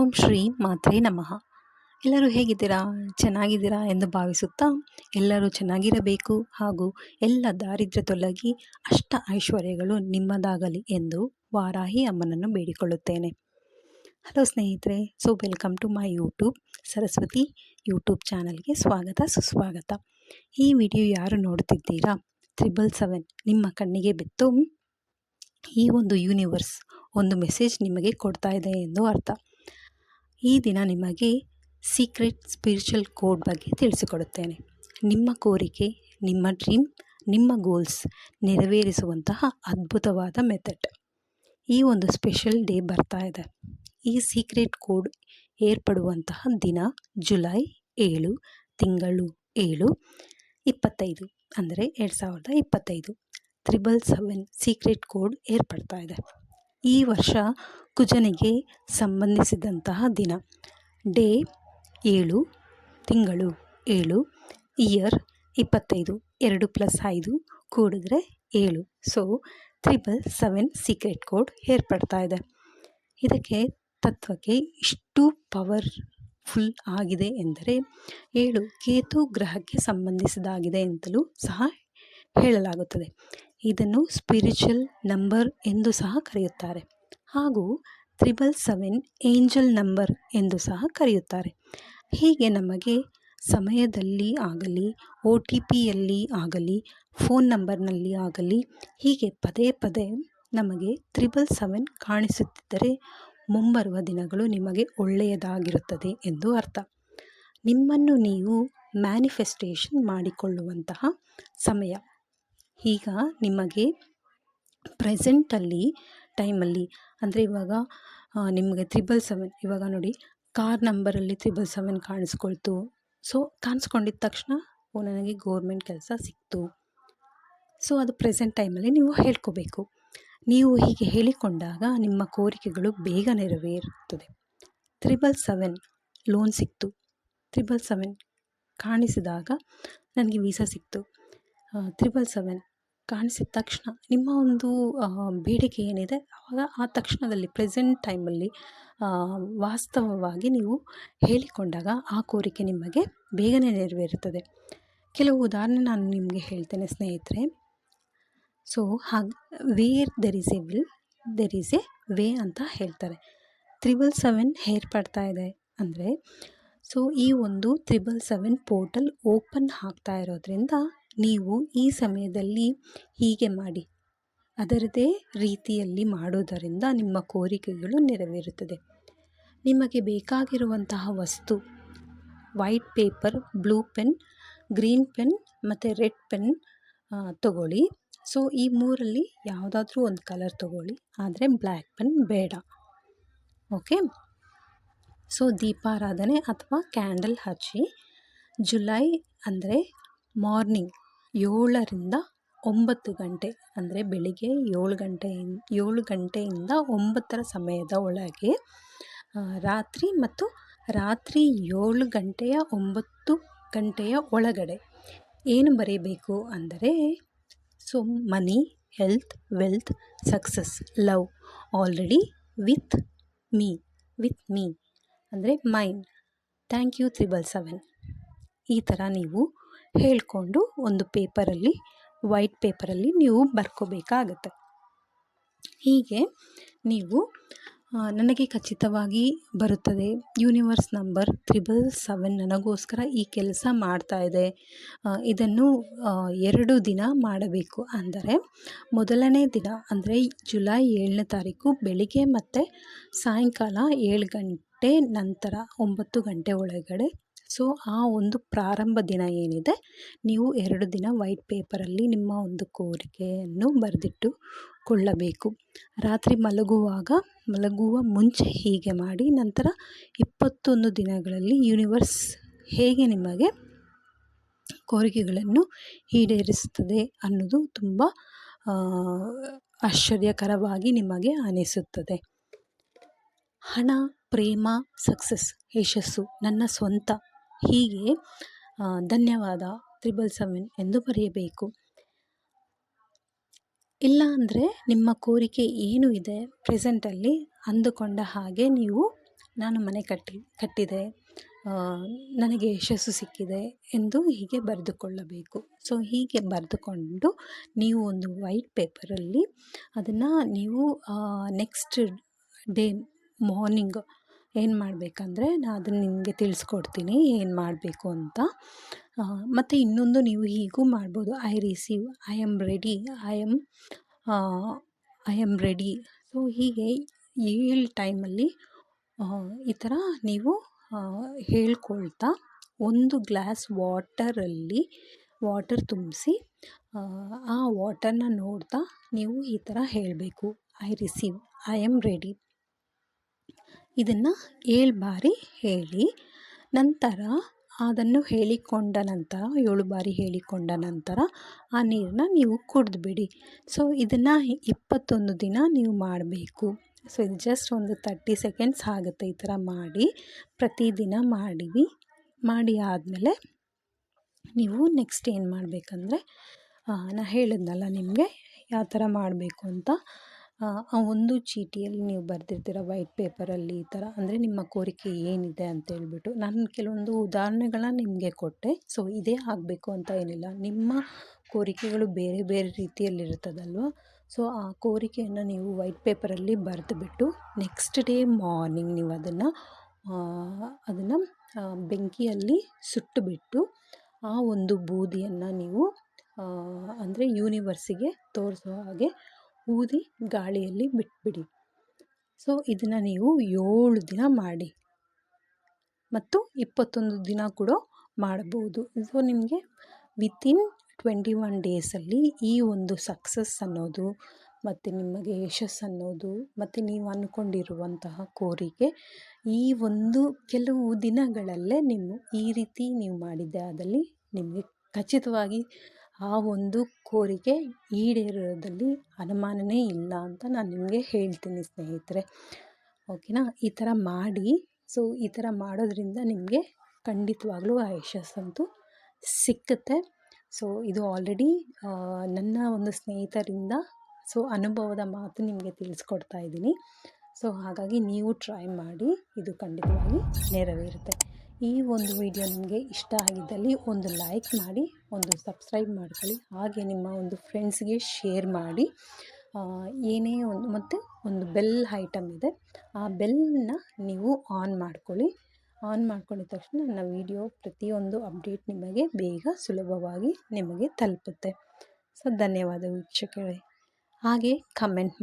ಓಂ ಶ್ರೀ ಮಾತ್ರೇ ನಮಃ. ಎಲ್ಲರೂ ಹೇಗಿದ್ದೀರಾ? ಚೆನ್ನಾಗಿದ್ದೀರಾ ಎಂದು ಭಾವಿಸುತ್ತಾ ಎಲ್ಲರೂ ಚೆನ್ನಾಗಿರಬೇಕು ಹಾಗೂ ಎಲ್ಲ ದಾರಿದ್ರ್ಯ ತೊಲಗಿ ಅಷ್ಟ ಐಶ್ವರ್ಯಗಳು ನಿಮ್ಮದಾಗಲಿ ಎಂದು ವಾರಾಹಿ ಅಮ್ಮನನ್ನು ಬೇಡಿಕೊಳ್ಳುತ್ತೇನೆ. ಹಲೋ ಸ್ನೇಹಿತರೆ, so welcome to my YouTube Saraswati YouTube ಚಾನಲ್ಗೆ ಸ್ವಾಗತ ಸುಸ್ವಾಗತ. ಈ ವಿಡಿಯೋ ಯಾರು ನೋಡ್ತಿದ್ದೀರಾ ತ್ರಿಬಲ್ ಸೆವೆನ್ ನಿಮ್ಮ ಕಣ್ಣಿಗೆ ಬಿತ್ತು. ಈ ಒಂದು ಯೂನಿವರ್ಸ್ ಒಂದು ಮೆಸೇಜ್ ನಿಮಗೆ ಕೊಡ್ತಾ ಇದೆ ಎಂದು ಅರ್ಥ. ಈ ದಿನ ನಿಮಗೆ ಸೀಕ್ರೆಟ್ ಸ್ಪಿರಿಚುವಲ್ ಕೋಡ್ ಬಗ್ಗೆ ತಿಳಿಸಿಕೊಡುತ್ತೇನೆ. ನಿಮ್ಮ ಕೋರಿಕೆ, ನಿಮ್ಮ ಡ್ರೀಮ್ ನಿಮ್ಮ ಗೋಲ್ಸ್ ನೆರವೇರಿಸುವಂತಹ ಅದ್ಭುತವಾದ ಮೆಥಡ್ ಈ ಒಂದು ಸ್ಪೆಷಲ್ ಡೇ ಬರ್ತಾ ಇದೆ. ಈ ಸೀಕ್ರೆಟ್ ಕೋಡ್ ಏರ್ಪಡುವಂತಹ ದಿನ ಜುಲೈ ಏಳು, ತಿಂಗಳು ಏಳು, ಇಪ್ಪತ್ತೈದು ಅಂದರೆ ಎರಡು ಸಾವಿರದ ಇಪ್ಪತ್ತೈದು. ತ್ರಿಬಲ್ ಸೆವೆನ್ ಸೀಕ್ರೆಟ್ ಕೋಡ್ ಏರ್ಪಡ್ತಾ ಇದೆ. ಈ ವರ್ಷ ಕುಜನಿಗೆ ಸಂಬಂಧಿಸಿದಂತಹ ದಿನ. ಡೇ ಏಳು, ತಿಂಗಳು ಏಳು, ಇಯರ್ ಇಪ್ಪತ್ತೈದು, ಎರಡು ಪ್ಲಸ್ ಐದು ಕೂಡಿದ್ರೆ ಏಳು. So, triple seven secret code ಏರ್ಪಡ್ತಾ ಇದೆ. ಇದಕ್ಕೆ ತತ್ವಕ್ಕೆ ಇಷ್ಟು ಪವರ್ಫುಲ್ ಆಗಿದೆ ಎಂದರೆ ಏಳು ಕೇತು ಗ್ರಹಕ್ಕೆ ಸಂಬಂಧಿಸಿದಾಗಿದೆ ಅಂತಲೂ ಸಹ ಹೇಳಲಾಗುತ್ತದೆ. ಇದನ್ನು ಸ್ಪಿರಿಚುವಲ್ ನಂಬರ್ ಎಂದು ಸಹ ಕರೆಯುತ್ತಾರೆ. ಹಾಗೂ ತ್ರಿಬಲ್ ಸೆವೆನ್ ಏಂಜಲ್ ನಂಬರ್ ಎಂದು ಸಹ ಕರೆಯುತ್ತಾರೆ. ಹೀಗೆ ನಮಗೆ ಸಮಯದಲ್ಲಿ ಆಗಲಿ ಒ ಟಿ ಪಿಯಲ್ಲಿ ಆಗಲಿ ಫೋನ್ ನಂಬರ್ನಲ್ಲಿ ಆಗಲಿ, ಹೀಗೆ ಪದೇ ಪದೇ ನಮಗೆ ತ್ರಿಬಲ್ ಸೆವೆನ್ ಕಾಣಿಸುತ್ತಿದ್ದರೆ ಮುಂಬರುವ ದಿನಗಳು ನಿಮಗೆ ಒಳ್ಳೆಯದಾಗಿರುತ್ತದೆ ಎಂದು ಅರ್ಥ. ನಿಮ್ಮನ್ನು ನೀವು ಮ್ಯಾನಿಫೆಸ್ಟೇಷನ್ ಮಾಡಿಕೊಳ್ಳುವಂತಹ ಸಮಯ. ಈಗ ನಿಮಗೆ ಪ್ರೆಸೆಂಟಲ್ಲಿ ಟೈಮಲ್ಲಿ, ಅಂದರೆ ಇವಾಗ ನಿಮಗೆ ತ್ರಿಬಲ್ ಸೆವೆನ್ ಇವಾಗ ನೋಡಿ, ಕಾರ್ ನಂಬರಲ್ಲಿ ತ್ರಿಬಲ್ ಸೆವೆನ್ ಕಾಣಿಸ್ಕೊಳ್ತು. ಸೊ ಕಾಣಿಸ್ಕೊಂಡಿದ್ದ ತಕ್ಷಣ ಓ, ನನಗೆ ಗೋರ್ಮೆಂಟ್ ಕೆಲಸ ಸಿಕ್ತು. ಸೊ ಅದು ಪ್ರೆಸೆಂಟ್ ಟೈಮಲ್ಲಿ ನೀವು ಹೇಳ್ಕೋಬೇಕು. ನೀವು ಹೀಗೆ ಹೇಳಿಕೊಂಡಾಗ ನಿಮ್ಮ ಕೋರಿಕೆಗಳು ಬೇಗ ನೆರವೇರುತ್ತದೆ. ತ್ರಿಬಲ್ ಸೆವೆನ್ ಲೋನ್ ಸಿಕ್ತು. ತ್ರಿಬಲ್ ಸೆವೆನ್ ಕಾಣಿಸಿದಾಗ ನನಗೆ ವೀಸಾ ಸಿಕ್ತು. ತ್ರಿಬಲ್ ಸೆವೆನ್ ಕಾಣಿಸಿದ ತಕ್ಷಣ ನಿಮ್ಮ ಒಂದು ಬೇಡಿಕೆ ಏನಿದೆ? ಆವಾಗ ಆ ತಕ್ಷಣದಲ್ಲಿ, ಪ್ರೆಸೆಂಟ್ ಟೈಮಲ್ಲಿ ವಾಸ್ತವವಾಗಿ ನೀವು ಹೇಳಿಕೊಂಡಾಗ ಆ ಕೋರಿಕೆ ನಿಮಗೆ ಬೇಗನೆ ನೆರವೇರುತ್ತದೆ. ಕೆಲವು ಉದಾಹರಣೆ ನಾನು ನಿಮಗೆ ಹೇಳ್ತೇನೆ, ಸ್ನೇಹಿತರೆ. ಸೊ ಹಾಗೆ where there is a will there is a way ಅಂತ ಹೇಳ್ತಾರೆ. ತ್ರಿಬಲ್ ಸೆವೆನ್ ಹೇರ್ ಪಡ್ತಾ ಇದೆ ಅಂದರೆ ಸೊ ಈ ಒಂದು ತ್ರಿಬಲ್ ಸೆವೆನ್ ಪೋರ್ಟಲ್ ಓಪನ್ ಆಗ್ತಾ ಇರೋದ್ರಿಂದ ನೀವು ಈ ಸಮಯದಲ್ಲಿ ಹೀಗೆ ಮಾಡಿ. ಅದರದೇ ರೀತಿಯಲ್ಲಿ ಮಾಡುವುದರಿಂದ ನಿಮ್ಮ ಕೋರಿಕೆಗಳು ನೆರವೇರುತ್ತದೆ. ನಿಮಗೆ ಬೇಕಾಗಿರುವಂತಹ ವಸ್ತು white paper blue pen green pen ಮತ್ತು ರೆಡ್ ಪೆನ್ ತಗೊಳ್ಳಿ. ಸೊ ಈ ಮೂರಲ್ಲಿ ಯಾವುದಾದ್ರೂ ಒಂದು ಕಲರ್ ತಗೊಳ್ಳಿ. ಆದರೆ ಬ್ಲ್ಯಾಕ್ ಪೆನ್ ಬೇಡ. ಓಕೆ ಸೊ ದೀಪಾರಾಧನೆ ಅಥವಾ ಕ್ಯಾಂಡಲ್ ಹಚ್ಚಿ ಜುಲೈ ಅಂದರೆ ಮಾರ್ನಿಂಗ್ ಏಳರಿಂದ ಒಂಬತ್ತು ಗಂಟೆ, ಅಂದರೆ ಬೆಳಿಗ್ಗೆ ಏಳು ಗಂಟೆ, ಏಳು ಗಂಟೆಯಿಂದ ಒಂಬತ್ತರ ಸಮಯದ ಒಳಗೆ ರಾತ್ರಿ ಮತ್ತು ರಾತ್ರಿ ಏಳು ಗಂಟೆಯ ಒಂಬತ್ತು ಗಂಟೆಯ ಒಳಗಡೆ. ಏನು ಬರೀಬೇಕು ಅಂದರೆ so money, health, wealth, success, love, already with me with me, ಅಂದರೆ mine thank you triple seven. ಈ ಥರ ನೀವು ಹೇಳಿಕೊಂಡು ಒಂದು ಪೇಪರಲ್ಲಿ, ವೈಟ್ ಪೇಪರಲ್ಲಿ ನೀವು ಬರ್ಕೋಬೇಕಾಗತ್ತೆ. ಹೀಗೆ ನೀವು ನನಗೆ ಖಚಿತವಾಗಿ ಬರುತ್ತದೆ ಯೂನಿವರ್ಸ್ ನಂಬರ್ ತ್ರಿಬಲ್ ಸೆವೆನ್ ನನಗೋಸ್ಕರ ಈ ಕೆಲಸ ಮಾಡ್ತಾ ಇದೆ. ಇದನ್ನು ಎರಡು ದಿನ ಮಾಡಬೇಕು ಅಂದರೆ ಮೊದಲನೇ ದಿನ ಅಂದರೆ ಜುಲೈ ಏಳನೇ ತಾರೀಕು ಬೆಳಿಗ್ಗೆ ಮತ್ತು ಸಾಯಂಕಾಲ ಏಳು ಗಂಟೆ ನಂತರ ಒಂಬತ್ತು ಗಂಟೆ ಒಳಗಡೆ ಸೊ, ಆ ಒಂದು ಪ್ರಾರಂಭ ದಿನ ಏನಿದೆ, ನೀವು ಎರಡು ದಿನ ವೈಟ್ ಪೇಪರಲ್ಲಿ ನಿಮ್ಮ ಒಂದು ಕೋರಿಕೆಯನ್ನು ಬರೆದಿಟ್ಟು ಕೊಳ್ಳಬೇಕು. ರಾತ್ರಿ ಮಲಗುವಾಗ, ಮಲಗುವ ಮುಂಚೆ ಹೀಗೆ ಮಾಡಿ, ನಂತರ ಇಪ್ಪತ್ತೊಂದು ದಿನಗಳಲ್ಲಿ ಯೂನಿವರ್ಸ್ ಹೇಗೆ ನಿಮಗೆ ಕೋರಿಕೆಗಳನ್ನು ಈಡೇರಿಸುತ್ತದೆ ಅನ್ನೋದು ತುಂಬ ಆಶ್ಚರ್ಯಕರವಾಗಿ ನಿಮಗೆ ಅನಿಸುತ್ತದೆ. ಹಣ, ಪ್ರೇಮ, ಸಕ್ಸಸ್, ಯಶಸ್ಸು, ನನ್ನ ಸ್ವಂತ ಹೀಗೆ ಧನ್ಯವಾದ ತ್ರಿಬಲ್ ಸೆವೆನ್ ಎಂದು ಬರೆಯಬೇಕು. ಇಲ್ಲ ಅಂದರೆ ನಿಮ್ಮ ಕೋರಿಕೆ ಏನು ಇದೆ ಪ್ರೆಸೆಂಟಲ್ಲಿ ಅಂದುಕೊಂಡ ಹಾಗೆ ನೀವು ನಾನು ಮನೆ ಕಟ್ಟಿ, ಕಟ್ಟಿದೆ ನನಗೆ ಯಶಸ್ಸು ಸಿಕ್ಕಿದೆ ಎಂದು ಹೀಗೆ ಬರೆದುಕೊಳ್ಳಬೇಕು. ಸೊ ಹೀಗೆ ಬರೆದುಕೊಂಡು ನೀವು ಒಂದು ವೈಟ್ ಪೇಪರಲ್ಲಿ ಅದನ್ನು ನೀವು ನೆಕ್ಸ್ಟ್ ಡೇ ಮಾರ್ನಿಂಗ್ ಏನು ಮಾಡಬೇಕಂದ್ರೆ ನಾನು ಅದನ್ನು ನಿಮಗೆ ತಿಳಿಸ್ಕೊಡ್ತೀನಿ ಏನು ಮಾಡಬೇಕು ಅಂತ. ಮತ್ತು ಇನ್ನೊಂದು ನೀವು ಹೀಗೂ ಮಾಡ್ಬೋದು. I receive I am ready I am I am ready so ಹೀಗೆ ಏಳು ಟೈಮಲ್ಲಿ ಈ ಥರ ನೀವು ಹೇಳ್ಕೊಳ್ತಾ ಒಂದು ಗ್ಲಾಸ್ ವಾಟರಲ್ಲಿ ವಾಟರ್ ತುಂಬಿಸಿ, ಆ ವಾಟರ್ನ ನೋಡ್ತಾ ನೀವು ಈ ಥರ ಹೇಳಬೇಕು. I receive I am ready ಇದನ್ನು ಏಳು ಬಾರಿ ಹೇಳಿ, ನಂತರ ಅದನ್ನು ಹೇಳಿಕೊಂಡ ನಂತರ, ಏಳು ಬಾರಿ ಹೇಳಿಕೊಂಡ ನಂತರ ಆ ನೀರನ್ನ ನೀವು ಕುಡಿದ್ಬಿಡಿ. ಸೊ ಇದನ್ನು ಇಪ್ಪತ್ತೊಂದು ದಿನ ನೀವು ಮಾಡಬೇಕು. ಸೊ ಇದು ಜಸ್ಟ್ ಒಂದು ತರ್ಟಿ ಸೆಕೆಂಡ್ಸ್ ಆಗುತ್ತೆ ಈ ಥರ ಮಾಡಿ, ಪ್ರತಿದಿನ ಮಾಡಿವಿ ಮಾಡಿ ಆದಮೇಲೆ ನೀವು ನೆಕ್ಸ್ಟ್ ಏನು ಮಾಡಬೇಕಂದ್ರೆ ನಾನು ಹೇಳಿದ್ನಲ್ಲ ನಿಮಗೆ, ಯಾವ ಥರ ಮಾಡಬೇಕು ಅಂತ. ಆ ಒಂದು ಚೀಟಿಯಲ್ಲಿ ನೀವು ಬರೆದಿರ್ತೀರ ವೈಟ್ ಪೇಪರಲ್ಲಿ ಈ ಥರ, ಅಂದರೆ ನಿಮ್ಮ ಕೋರಿಕೆ ಏನಿದೆ ಅಂತ ಹೇಳ್ಬಿಟ್ಟು. ನಾನು ಕೆಲವೊಂದು ಉದಾಹರಣೆಗಳನ್ನ ನಿಮಗೆ ಕೊಟ್ಟೆ. ಸೊ ಇದೇ ಆಗಬೇಕು ಅಂತ ಏನಿಲ್ಲ. ನಿಮ್ಮ ಕೋರಿಕೆಗಳು ಬೇರೆ ಬೇರೆ ರೀತಿಯಲ್ಲಿರ್ತದಲ್ವ ಸೊ ಆ ಕೋರಿಕೆಯನ್ನು ನೀವು ವೈಟ್ ಪೇಪರಲ್ಲಿ ಬರೆದುಬಿಟ್ಟು ನೆಕ್ಸ್ಟ್ ಡೇ ಮಾರ್ನಿಂಗ್ ನೀವು ಅದನ್ನು ಅದನ್ನು ಬೆಂಕಿಯಲ್ಲಿ ಸುಟ್ಟುಬಿಟ್ಟು ಆ ಒಂದು ಬೂದಿಯನ್ನು ನೀವು ಅಂದರೆ ಯೂನಿವರ್ಸಿಗೆ ತೋರಿಸೋ ಹಾಗೆ ಊದಿ ಗಾಳಿಯಲ್ಲಿ ಬಿಟ್ಬಿಡಿ. ಸೊ, ಇದನ್ನು ನೀವು ಏಳು ದಿನ ಮಾಡಿ. ಮತ್ತು ಇಪ್ಪತ್ತೊಂದು ದಿನ ಕೂಡ ಮಾಡಬಹುದು. ಸೊ ನಿಮಗೆ ವಿತಿನ್ ಟ್ವೆಂಟಿ ಒನ್ ಡೇಸಲ್ಲಿ ಈ ಒಂದು ಸಕ್ಸಸ್ ಅನ್ನೋದು, ಮತ್ತು ನಿಮಗೆ ಯಶಸ್ಸು ಅನ್ನೋದು, ಮತ್ತು ನೀವು ಅಂದ್ಕೊಂಡಿರುವಂತಹ ಕೋರಿಕೆ, ಈ ಒಂದು ಕೆಲವು ದಿನಗಳಲ್ಲೇ ನಿಮ್ಮ ಈ ರೀತಿ ನೀವು ಮಾಡಿದ್ದೆ ಆದಲ್ಲಿ ನಿಮಗೆ ಖಚಿತವಾಗಿ ಆ ಒಂದು ಕೋರಿಕೆ ಈಡೇರೋದಲ್ಲಿ ಅನುಮಾನನೇ ಇಲ್ಲ ಅಂತ ನಾನು ನಿಮಗೆ ಹೇಳ್ತೀನಿ ಸ್ನೇಹಿತರೆ. ಓಕೆನಾ? ಈ ಥರ ಮಾಡಿ, ಸೊ ಈ ಥರ ಮಾಡೋದ್ರಿಂದ ನಿಮಗೆ ಖಂಡಿತವಾಗ್ಲೂ ಆ ಯಶಸ್ಸಂತೂ ಸಿಕ್ಕುತ್ತೆ. ಸೊ ಇದು ಆಲ್ರೆಡಿ ನನ್ನ ಒಂದು ಸ್ನೇಹಿತರಿಂದ, ಸೊ ಅನುಭವದ ಮಾತು ನಿಮಗೆ ತಿಳಿಸ್ಕೊಡ್ತಾ ಇದ್ದೀನಿ. ಸೊ ಹಾಗಾಗಿ ನೀವು ಟ್ರೈ ಮಾಡಿ, ಇದು ಖಂಡಿತವಾಗಿ ನೆರವೇರುತ್ತೆ. ಈ ಒಂದು ವಿಡಿಯೋ ನಿಮಗೆ ಇಷ್ಟ ಆಗಿದ್ದಲ್ಲಿ ಒಂದು ಲೈಕ್ ಮಾಡಿ, ಒಂದು ಸಬ್ಸ್ಕ್ರೈಬ್ ಮಾಡ್ಕೊಳ್ಳಿ. ಹಾಗೆ ನಿಮ್ಮ ಒಂದು ಫ್ರೆಂಡ್ಸ್ಗೆ ಶೇರ್ ಮಾಡಿ. ಏನೇ ಒಂದು, ಮತ್ತು ಒಂದು ಬೆಲ್ ಐಟಮ್ ಇದೆ, ಆ ಬೆಲ್ನ ನೀವು ಆನ್ ಮಾಡ್ಕೊಳ್ಳಿ. ಆನ್ ಮಾಡ್ಕೊಂಡಿದ ತಕ್ಷಣ ನನ್ನ ವಿಡಿಯೋ ಪ್ರತಿಯೊಂದು ಅಪ್ಡೇಟ್ ನಿಮಗೆ ಬೇಗ ಸುಲಭವಾಗಿ ನಿಮಗೆ ತಲುಪುತ್ತೆ. ಸೊ, ಧನ್ಯವಾದ ವೀಕ್ಷಕರೇ. ಹಾಗೆ ಕಮೆಂಟ್